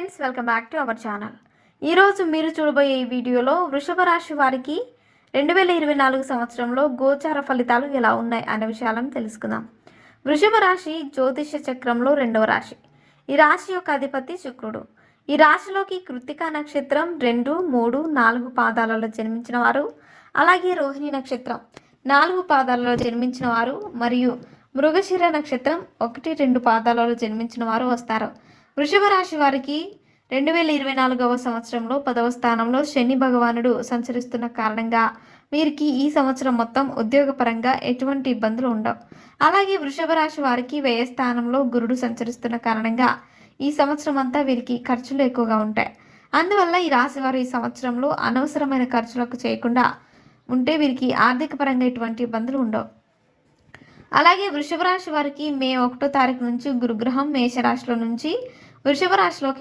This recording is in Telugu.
Friends welcome back to our channel. ఈరోజు మీరు చూడబోయే ఈ వీడియోలో వృషభ రాశి వారికి రెండు వేల ఇరవై నాలుగు సంవత్సరంలో గోచార ఫలితాలు ఎలా ఉన్నాయి అనే విషయాలను తెలుసుకుందాం. వృషభ రాశి జ్యోతిష చక్రంలో రెండవ రాశి. ఈ రాశి యొక్క అధిపతి శుక్రుడు. ఈ రాశిలోకి కృత్తికా నక్షత్రం రెండు మూడు నాలుగు పాదాలలో జన్మించిన వారు అలాగే రోహిణి నక్షత్రం నాలుగు పాదాలలో జన్మించిన వారు మరియు మృగశిర నక్షత్రం ఒకటి రెండు పాదాలలో జన్మించిన వారు వస్తారు. వృషభ రాశి వారికి రెండు వేల ఇరవై నాలుగవ సంవత్సరంలో పదవ స్థానంలో శని భగవానుడు సంచరిస్తున్న కారణంగా వీరికి ఈ సంవత్సరం మొత్తం ఉద్యోగపరంగా ఎటువంటి ఇబ్బందులు ఉండవు. అలాగే వృషభ రాశి వారికి వ్యయ స్థానంలో గురుడు సంచరిస్తున్న కారణంగా ఈ సంవత్సరం అంతా వీరికి ఖర్చులు ఎక్కువగా ఉంటాయి. అందువల్ల ఈ రాశి వారు ఈ సంవత్సరంలో అనవసరమైన ఖర్చులకు చేయకుండా ఉంటే వీరికి ఆర్థిక పరంగా ఎటువంటి ఇబ్బందులు ఉండవు. అలాగే వృషభ రాశి వారికి మే ఒకటో తారీఖు నుంచి గురుగ్రహం మేషరాశిలో నుంచి వృషభ రాశిలోకి